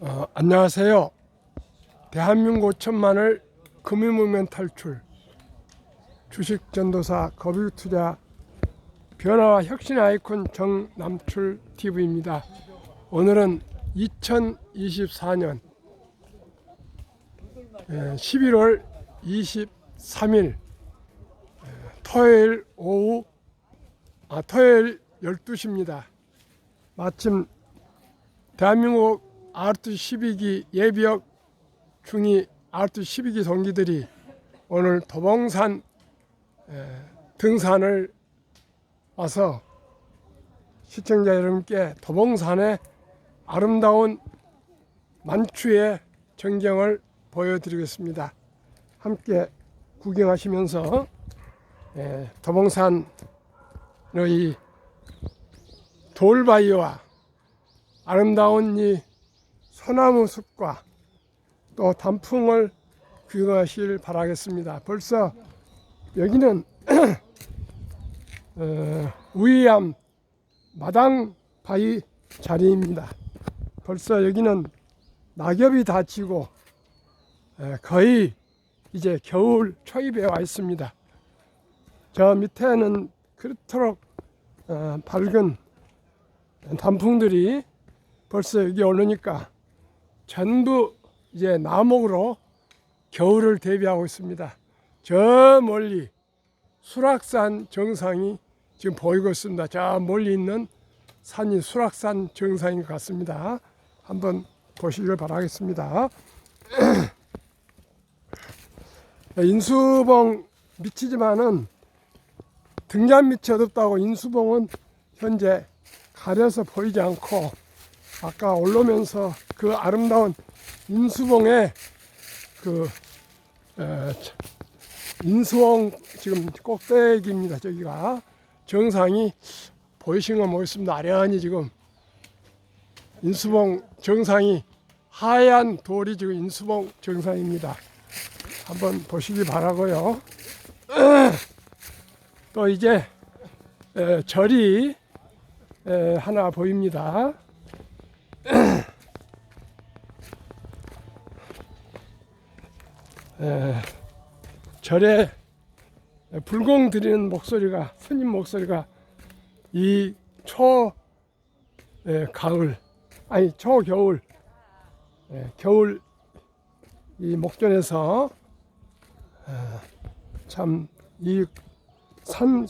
어, 안녕하세요. 대한민국 5천만을 금융무면 탈출 주식 전도사 거비 투자 변화와 혁신 아이콘 정남출 TV입니다. 오늘은 2024년 11월 23일 토요일 오후 아 토요일 12시입니다. 마침 대한민국 아르트 12기 예비역 중위 아르트 12기 동기들이 오늘 도봉산 에, 등산을 와서 시청자 여러분께 도봉산의 아름다운 만추의 전경을 보여드리겠습니다. 함께 구경하시면서 에, 도봉산의 돌바위와 아름다운 이 소나무 숲과 또 단풍을 구경하실 바라겠습니다. 벌써 여기는 어, 우이암 마당 바위 자리입니다. 벌써 여기는 낙엽이 다 지고 에, 거의 이제 겨울 초입에 와 있습니다. 저 밑에는 그토록 어, 밝은 단풍들이 벌써 여기 오르니까 전부 이제 나목으로 겨울을 대비하고 있습니다. 저 멀리 수락산 정상이 지금 보이고 있습니다. 저 멀리 있는 산이 수락산 정상인 것 같습니다. 한번 보시길 바라겠습니다. 인수봉 밑이지만은 등잔 밑이 어둡다고 인수봉은 현재 가려서 보이지 않고 아까 올라오면서 그 아름다운 인수봉의 그 에, 인수봉 지금 꼭대기입니다. 저기가 정상이 보이시는 건 모르겠습니다. 아련히 지금 인수봉 정상이 하얀 돌이 지금 인수봉 정상입니다. 한번 보시기 바라고요. 또 이제 에, 절이 에, 하나 보입니다. 절에 불공 드리는 목소리가 스님 목소리가 이 초 가을 아니 초 겨울 겨울 이 목전에서 참 이 산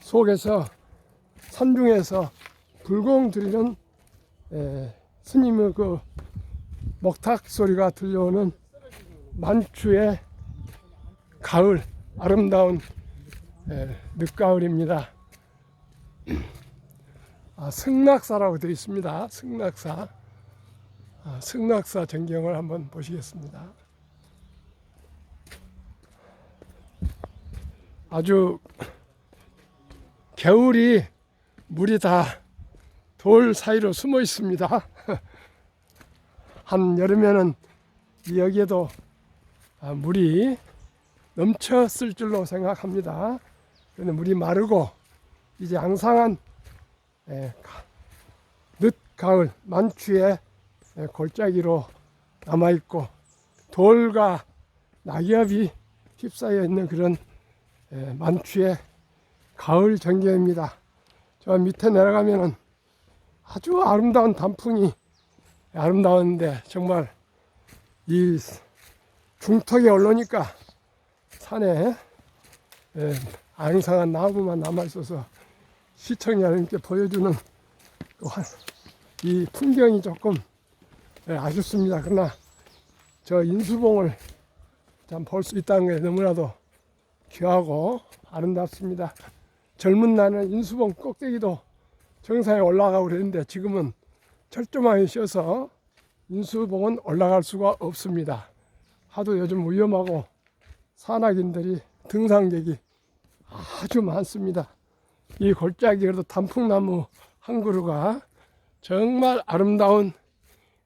속에서 산 중에서 불공 드리는 에, 스님의 그 목탁 소리가 들려오는 만추의 가을 아름다운 에, 늦가을입니다. 아, 승낙사라고 되어 있습니다. 승낙사. 아, 승낙사 전경을 한번 보시겠습니다. 아주 겨울이 물이 다 돌 사이로 숨어 있습니다. 한 여름에는 이 여기에도 아, 물이 넘쳤을 줄로 생각합니다. 그런데 물이 마르고 이제 앙상한 에, 가- 늦 가을 만추의 에, 골짜기로 남아 있고 돌과 낙엽이 휩싸여 있는 그런 에, 만추의 가을 전경입니다. 저 밑에 내려가면은 아주 아름다운 단풍이 아름다운데 정말 이 중턱에 올라오니까 산에 에, 앙상한 나무만 남아 있어서 시청자님께 보여주는 이 풍경이 조금 예, 아쉽습니다. 그러나 저 인수봉을 참 볼 수 있다는 게 너무나도 귀하고 아름답습니다. 젊은 날은 인수봉 꼭대기도 정상에 올라가고 그랬는데 지금은 철조망이 씌어서 인수봉은 올라갈 수가 없습니다. 하도 요즘 위험하고 산악인들이 등산객이 아주 많습니다. 이 골짜기 그래도 단풍나무 한 그루가 정말 아름다운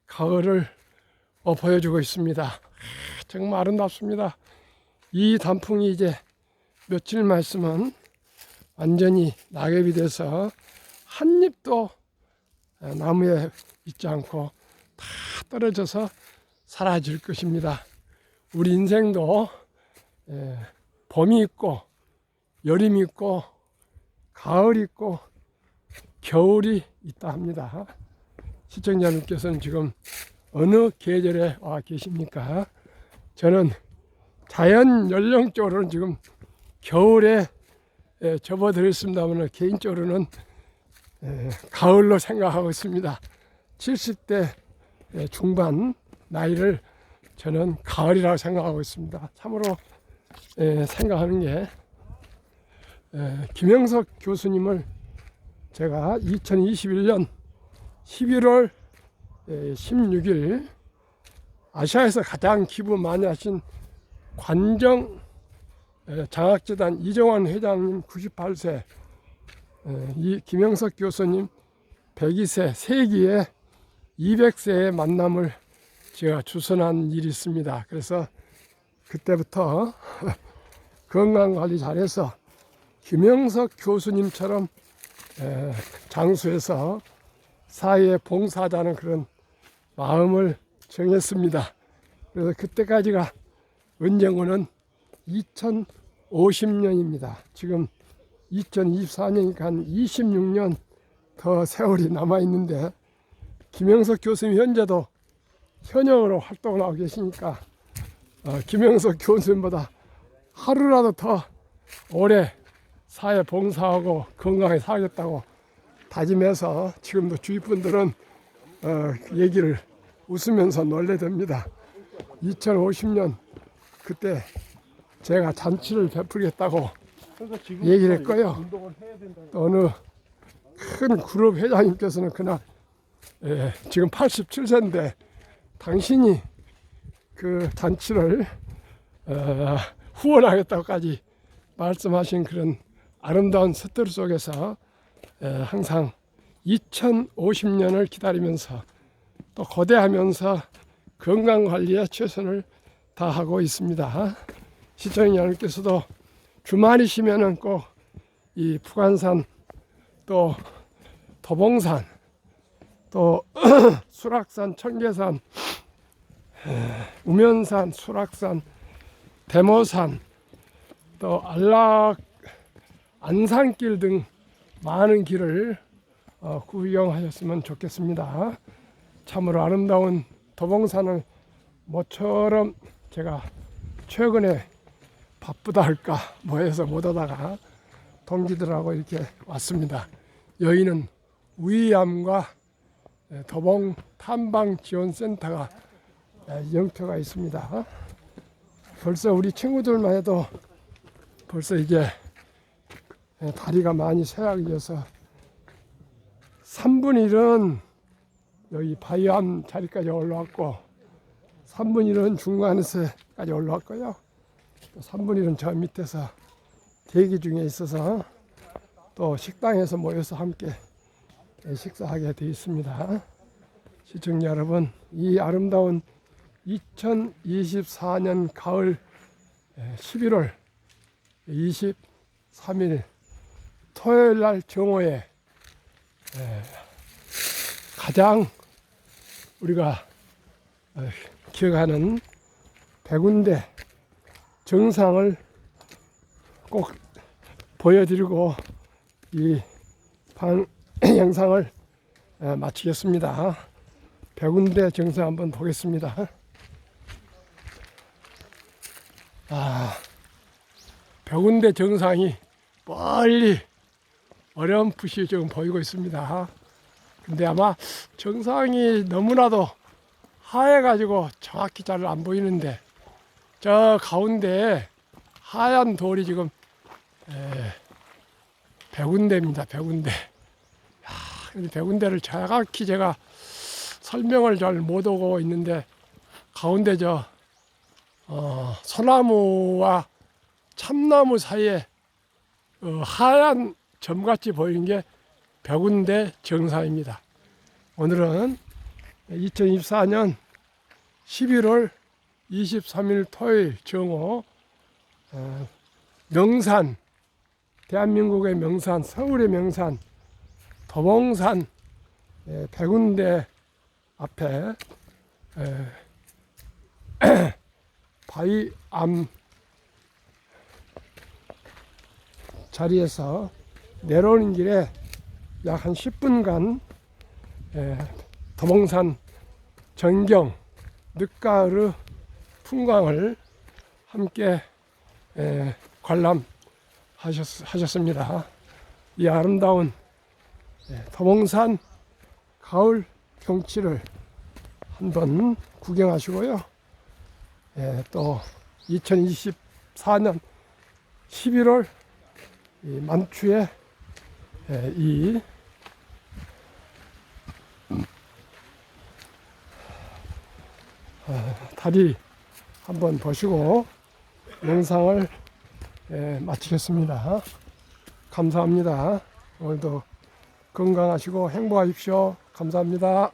가을을 어, 보여주고 있습니다. 아, 정말 아름답습니다. 이 단풍이 이제 며칠만 있으면 완전히 낙엽이 돼서 한 잎도 어, 나무에 있지 않고 다 떨어져서 사라질 것입니다. 우리 인생도 예, 봄이 있고 여름이 있고 가을이 있고 겨울이 있다 합니다. 시청자님께서는 지금 어느 계절에 와 계십니까? 저는 자연 연령적으로는 지금 겨울에 예, 접어들었습니다만 개인적으로는 예, 가을로 생각하고 있습니다. 70대 예, 중반 나이를 저는 가을이라고 생각하고 있습니다. 참으로 예, 생각하는 게 예, 김영석 교수님을 제가 2021년 11월 16일 아시아에서 가장 기부 많이 하신 관정 에, 장학재단 이정환 회장님 98세, 에, 이 김영석 교수님 102세, 세기에 200세의 만남을 제가 주선한 일이 있습니다. 그래서 그때부터 건강 관리 잘해서 김영석 교수님처럼 에, 장수해서 사회에 봉사하자는 그런 마음을 정했습니다. 그래서 그때까지가 은정호는 2050년입니다. 지금 2024년이니까 한 26년 더 세월이 남아 있는데 김영석 교수님 현재도 현역으로 활동을 하고 계시니까 어, 김영석 교수님보다 하루라도 더 오래 사회 봉사하고 건강하게 살겠다고 다짐해서 지금도 주위 분들은 어, 얘기를 웃으면서 놀래됩니다. 2050년 그때 제가 잔치를 베풀겠다고 그러니까 얘기를 했고요. 어느 큰 그룹 회장님께서는 그날 예, 지금 87세인데 당신이 그 잔치를 어, 후원하겠다고까지 말씀하신 그런 아름다운 스토리 속에서 예, 항상 2050년을 기다리면서 또 거대하면서 건강 관리에 최선을 다하고 있습니다. 시청자 여러분께서도 주말이시면은 꼭 이 북한산 또 도봉산 또 수락산 청계산 에, 우면산 수락산 대모산 또 안락 안산길 등 많은 길을 어, 구경하셨으면 좋겠습니다. 참으로 아름다운 도봉산을 모처럼 제가 최근에 바쁘다 할까 뭐 해서 못 오다가 동기들하고 이렇게 왔습니다. 여기는 위암과 도봉 탐방 지원센터가 영표가 있습니다. 벌써 우리 친구들만 해도 벌써 이게 다리가 많이 쇠약이어서 3분 1은 여기 바위암 자리까지 올라왔고 3분 1은 중간에서까지 올라왔고요. 또 3분 1은 저 밑에서 대기 중에 있어서 또 식당에서 모여서 함께 식사하게 되어 있습니다. 시청자 여러분, 이 아름다운 2024년 가을 11월 23일 토요일 날 정오에 가장 우리가 어, 기억하는 백운대 정상을 꼭 보여드리고 이 방, 영상을 어, 마치겠습니다. 백운대 정상 한번 보겠습니다. 아, 백운대 정상이 멀리 어렴풋이 지금 보이고 있습니다. 근데 아마 정상이 너무나도 하얘가지고 정확히 잘 안 보이는데 저 가운데 하얀 돌이 지금 에, 백운대입니다. 백운대. 백운대를 정확히 제가 설명을 잘못 오고 있는데 가운데 저 어, 소나무와 참나무 사이에 어, 하얀 점같이 보이는 게 백운대 정상입니다. 오늘은 2024년 11월 23일 토요일 정오 어, 명산 대한민국의 명산 서울의 명산 도봉산 예, 백운대 앞에 에, 바위 암 자리에서 내려오는 길에 약 한 10분간 도봉산 전경 늦가을의 풍광을 함께 에, 관람하셨습니다. 이 아름다운 예, 도봉산 가을 경치를 한번 구경하시고요. 예, 또 2024년 11월 이 만추에 예, 이 아, 다리 한번 보시고 영상을 예, 마치겠습니다. 감사합니다. 오늘도 건강하시고 행복하십시오. 감사합니다.